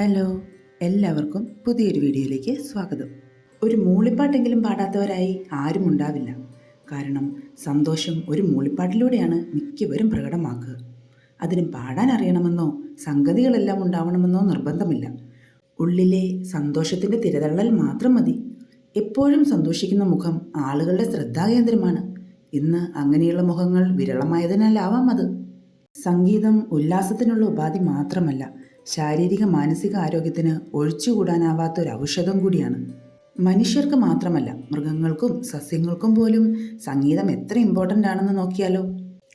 Hello എല്ലാവർക്കും പുതിയൊരു വീഡിയോയിലേക്ക് സ്വാഗതം. ഒരു മൂളിപ്പാട്ടെങ്കിലും പാടാത്തവരായി ആരും ഉണ്ടാവില്ല. കാരണം സന്തോഷം ഒരു മൂളിപ്പാട്ടിലൂടെയാണ് മിക്കവരും പ്രകടമാക്കുക. അതിന് പാടാൻ അറിയണമെന്നോ സംഗതികളെല്ലാം ഉണ്ടാവണമെന്നോ നിർബന്ധമില്ല. ഉള്ളിലെ സന്തോഷത്തിന്റെ തിരതള്ളൽ മാത്രം മതി. എപ്പോഴും സന്തോഷിക്കുന്ന മുഖം ആളുകളുടെ ശ്രദ്ധാകേന്ദ്രമാണ്. ഇന്ന് അങ്ങനെയുള്ള മുഖങ്ങൾ വിരളമായതിനാലാവാം അത്. സംഗീതം ഉല്ലാസത്തിനുള്ള ഉപാധി മാത്രമല്ല ശാരീരിക മാനസിക ആരോഗ്യത്തിന് ഒഴിച്ചുകൂടാനാവാത്ത ഒരു ഔഷധം കൂടിയാണ്. മനുഷ്യർക്ക് മാത്രമല്ല മൃഗങ്ങൾക്കും സസ്യങ്ങൾക്കും പോലും സംഗീതം എത്ര ഇമ്പോർട്ടന്റ് ആണെന്ന് നോക്കിയാലോ?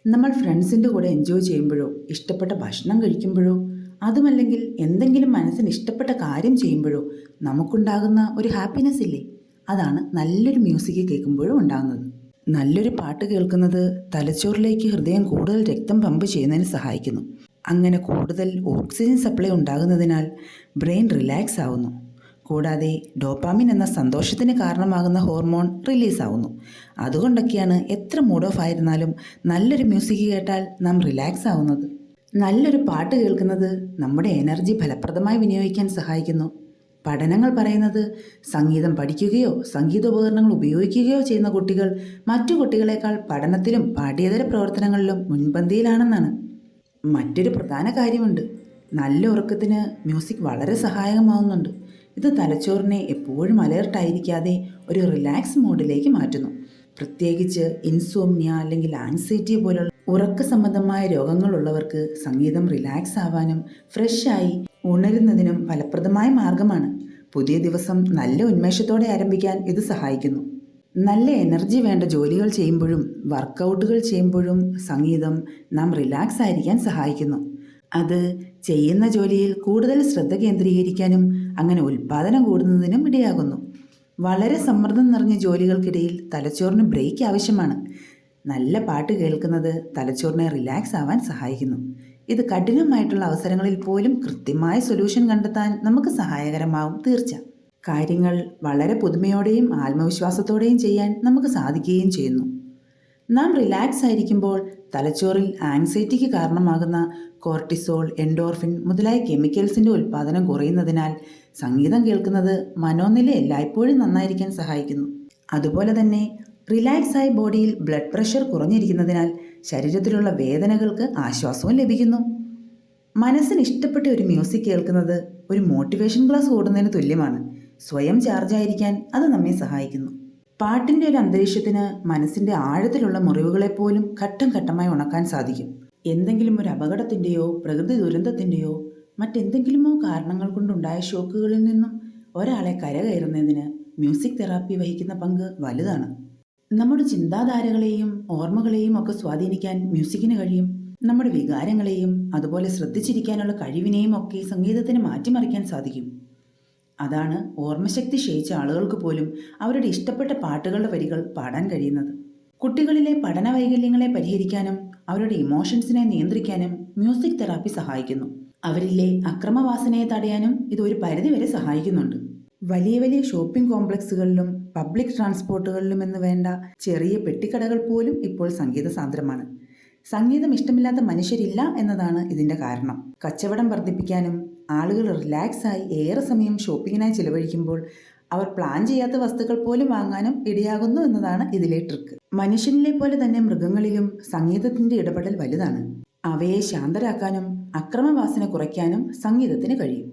നമ്മൾ ഫ്രണ്ട്സിന്റെ കൂടെ എൻജോയ് ചെയ്യുമ്പോഴോ ഇഷ്ടപ്പെട്ട ഭക്ഷണം കഴിക്കുമ്പോഴോ അതുമല്ലെങ്കിൽ എന്തെങ്കിലും മനസ്സിന് ഇഷ്ടപ്പെട്ട കാര്യം ചെയ്യുമ്പോഴോ നമുക്കുണ്ടാകുന്ന ഒരു ഹാപ്പിനെസ് ഇല്ലേ? അതാണ് നല്ലൊരു മ്യൂസിക് കേൾക്കുമ്പോഴും ഉണ്ടാകുന്നത്. നല്ലൊരു പാട്ട് കേൾക്കുന്നത് തലച്ചോറിലേക്ക് ഹൃദയം കൂടുതൽ രക്തം പമ്പ് ചെയ്യുന്നതിന് സഹായിക്കുന്നു. അങ്ങനെ കൂടുതൽ ഓക്സിജൻ സപ്ലൈ ഉണ്ടാകുന്നതിനാൽ ബ്രെയിൻ റിലാക്സ് ആവുന്നു. കൂടാതെ ഡോപ്പാമിൻ എന്ന സന്തോഷത്തിന് കാരണമാകുന്ന ഹോർമോൺ റിലീസ് ആവുന്നു. അതുകൊണ്ടൊക്കെയാണ് എത്ര മൂഡ് ഓഫ് ആയിരുന്നാലും നല്ലൊരു മ്യൂസിക് കേട്ടാൽ നാം റിലാക്സ് ആവുന്നത്. നല്ലൊരു പാട്ട് കേൾക്കുന്നത് നമ്മുടെ എനർജി ഫലപ്രദമായി വിനിയോഗിക്കാൻ സഹായിക്കുന്നു. പഠനങ്ങൾ പറയുന്നത് സംഗീതം പഠിക്കുകയോ സംഗീതോപകരണങ്ങൾ ഉപയോഗിക്കുകയോ ചെയ്യുന്ന കുട്ടികൾ മറ്റു കുട്ടികളെക്കാൾ പഠനത്തിലും പാഠ്യേതര പ്രവർത്തനങ്ങളിലും മുൻപന്തിയിലാണെന്നാണ്. മറ്റൊരു പ്രധാന കാര്യമുണ്ട്. നല്ല ഉറക്കത്തിന് മ്യൂസിക് വളരെ സഹായകമാവുന്നുണ്ട്. ഇത് തലച്ചോറിനെ എപ്പോഴും അലേർട്ടായിരിക്കാതെ ഒരു റിലാക്സ് മോഡിലേക്ക് മാറ്റുന്നു. പ്രത്യേകിച്ച് ഇൻസോംനിയ അല്ലെങ്കിൽ ആൻസൈറ്റി പോലുള്ള ഉറക്ക സംബന്ധമായ രോഗങ്ങളുള്ളവർക്ക് സംഗീതം റിലാക്സ് ആവാനും ഫ്രഷായി ഉണരുന്നതിനും ഫലപ്രദമായ മാർഗമാണ്. പുതിയ ദിവസം നല്ല ഉന്മേഷത്തോടെ ആരംഭിക്കാൻ ഇത് സഹായിക്കുന്നു. നല്ല എനർജി വേണ്ട ജോലികൾ ചെയ്യുമ്പോഴും വർക്കൗട്ടുകൾ ചെയ്യുമ്പോഴും സംഗീതം നാം റിലാക്സ് ആയിരിക്കാൻ സഹായിക്കുന്നു. അത് ചെയ്യുന്ന ജോലിയിൽ കൂടുതൽ ശ്രദ്ധ കേന്ദ്രീകരിക്കാനും അങ്ങനെ ഉൽപ്പാദനം കൂടുന്നതിനും ഇടയാകുന്നു. വളരെ സമ്മർദ്ദം നിറഞ്ഞ ജോലികൾക്കിടയിൽ തലച്ചോറിന് ബ്രേക്ക് ആവശ്യമാണ്. നല്ല പാട്ട് കേൾക്കുന്നത് തലച്ചോറിനെ റിലാക്സ് ആവാൻ സഹായിക്കുന്നു. ഇത് കഠിനമായിട്ടുള്ള അവസരങ്ങളിൽ പോലും കൃത്യമായ സൊല്യൂഷൻ കണ്ടെത്താൻ നമുക്ക് സഹായകരമാവും തീർച്ച കാര്യങ്ങൾ വളരെ പുതുമയോടെയും ആത്മവിശ്വാസത്തോടെയും ചെയ്യാൻ നമുക്ക് സാധിക്കുകയും ചെയ്യുന്നു. നാം റിലാക്സ് ആയിരിക്കുമ്പോൾ തലച്ചോറിൽ ആങ്സൈറ്റിക്ക് കാരണമാകുന്ന കോർട്ടിസോൾ എൻഡോർഫിൻ മുതലായ കെമിക്കൽസിന്റെ ഉൽപ്പാദനം കുറയുന്നതിനാൽ സംഗീതം കേൾക്കുന്നത് മനോനില എല്ലായ്പ്പോഴും നന്നായിരിക്കാൻ സഹായിക്കുന്നു. അതുപോലെ തന്നെ റിലാക്സ് ആയ ബോഡിയിൽ ബ്ലഡ് പ്രഷർ കുറഞ്ഞിരിക്കുന്നതിനാൽ ശരീരത്തിലുള്ള വേദനകൾക്ക് ആശ്വാസവും ലഭിക്കുന്നു. മനസ്സിന് ഇഷ്ടപ്പെട്ട ഒരു മ്യൂസിക് കേൾക്കുന്നത് ഒരു മോട്ടിവേഷൻ ക്ലാസ് ഓടുന്നതിന് തുല്യമാണ്. സ്വയം ചാർജായിരിക്കാൻ അത് നമ്മെ സഹായിക്കുന്നു. പാട്ടിന്റെ ഒരു അന്തരീക്ഷത്തിന് മനസ്സിന്റെ ആഴത്തിലുള്ള മുറിവുകളെപ്പോലും ഘട്ടം ഘട്ടമായി ഉണക്കാൻ സാധിക്കും. എന്തെങ്കിലും ഒരു അപകടത്തിന്റെയോ പ്രകൃതി ദുരന്തത്തിന്റെയോ മറ്റെന്തെങ്കിലുമോ കാരണങ്ങൾ കൊണ്ടുണ്ടായ ഷോക്കുകളിൽ നിന്നും ഒരാളെ കരകയറുന്നതിന് മ്യൂസിക് തെറാപ്പി വഹിക്കുന്ന പങ്ക് വലുതാണ്. നമ്മുടെ ചിന്താധാരകളെയും ഓർമ്മകളെയും ഒക്കെ സ്വാധീനിക്കാൻ മ്യൂസിക്കിന് കഴിയും. നമ്മുടെ വികാരങ്ങളെയും അതുപോലെ ശ്രദ്ധിച്ചിരിക്കാനുള്ള കഴിവിനെയും ഒക്കെ സംഗീതത്തിന് മാറ്റിമറിക്കാൻ സാധിക്കും. അതാണ് ഓർമ്മശക്തി ക്ഷയിച്ച ആളുകൾക്ക് പോലും അവരുടെ ഇഷ്ടപ്പെട്ട പാട്ടുകളുടെ വരികൾ പാടാൻ കഴിയുന്നത്. കുട്ടികളിലെ പഠന വൈകല്യങ്ങളെ പരിഹരിക്കാനും അവരുടെ ഇമോഷൻസിനെ നിയന്ത്രിക്കാനും മ്യൂസിക് തെറാപ്പി സഹായിക്കുന്നു. അവരിലെ അക്രമവാസനയെ തടയാനും ഇത് ഒരു പരിധിവരെ സഹായിക്കുന്നുണ്ട്. വലിയ വലിയ ഷോപ്പിംഗ് കോംപ്ലക്സുകളിലും പബ്ലിക് ട്രാൻസ്പോർട്ടുകളിലും എന്ന് വേണ്ട ചെറിയ പെട്ടിക്കടകൾ പോലും ഇപ്പോൾ സംഗീത സാന്ദ്രമാണ്. സംഗീതം ഇഷ്ടമില്ലാത്ത മനുഷ്യരില്ല എന്നതാണ് ഇതിന്റെ കാരണം. കച്ചവടം വർദ്ധിപ്പിക്കാനും ആളുകൾ റിലാക്സായി ഏറെ സമയം ഷോപ്പിങ്ങിനായി ചിലവഴിക്കുമ്പോൾ അവർ പ്ലാൻ ചെയ്യാത്ത വസ്തുക്കൾ പോലും വാങ്ങാനും ഇടയാകുന്നു എന്നതാണ് ഇതിലെ ട്രിക്ക് മനുഷ്യനിലെ പോലെ തന്നെ മൃഗങ്ങളിലും സംഗീതത്തിന്റെ ഇടപെടൽ വലുതാണ്. അവയെ ശാന്തരാക്കാനും അക്രമവാസന കുറയ്ക്കാനും സംഗീതത്തിന് കഴിയും.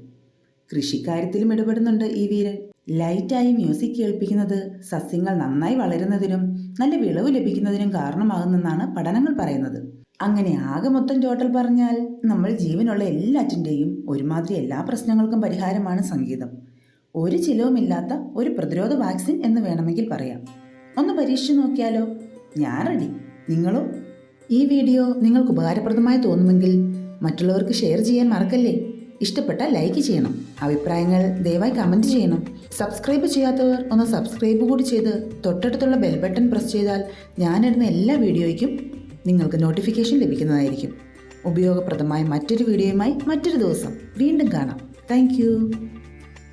കൃഷിക്കാര്യത്തിലും ഇടപെടുന്നുണ്ട് ഈ വീരൻ. ലൈറ്റായി മ്യൂസിക് കേൾപ്പിക്കുന്നത് സസ്യങ്ങൾ നന്നായി വളരുന്നതിനും നല്ല വിളവ് ലഭിക്കുന്നതിനും കാരണമാകുന്നെന്നാണ് പഠനങ്ങൾ പറയുന്നത്. അങ്ങനെ ആകെ മൊത്തം ടോട്ടൽ പറഞ്ഞാൽ നമ്മൾ ജീവനുള്ള എല്ലാറ്റിന്റെയും ഒരുമാതിരി എല്ലാ പ്രശ്നങ്ങൾക്കും പരിഹാരമാണ് സംഗീതം. ഒരു ചിലവുമില്ലാത്ത ഒരു പ്രതിരോധ വാക്സിൻ എന്ന് വേണമെങ്കിൽ പറയാം. ഒന്ന് പരീക്ഷിച്ചു നോക്കിയാലോ? ഞാൻ റെഡി നിങ്ങളോ? ഈ വീഡിയോ നിങ്ങൾക്ക് ഉപകാരപ്രദമായി തോന്നുമെങ്കിൽ മറ്റുള്ളവർക്ക് ഷെയർ ചെയ്യാൻ മറക്കല്ലേ? ഇഷ്ടപ്പെട്ട ലൈക്ക് ചെയ്യണം. അഭിപ്രായങ്ങൾ ദയവായി കമന്റ് ചെയ്യണം. സബ്സ്ക്രൈബ് ചെയ്യാത്തവർ ഒന്ന് സബ്സ്ക്രൈബ് കൂടി ചെയ്ത് തൊട്ടടുത്തുള്ള ബെൽ ബട്ടൺ പ്രസ് ചെയ്താൽ ഞാനിടുന്ന എല്ലാ വീഡിയോയ്ക്കും നിങ്ങൾക്ക് നോട്ടിഫിക്കേഷൻ ലഭിക്കുന്നതായിരിക്കും. ഉപയോഗപ്രദമായ മറ്റൊരു വീഡിയോയുമായി മറ്റൊരു ദിവസം വീണ്ടും കാണാം. താങ്ക്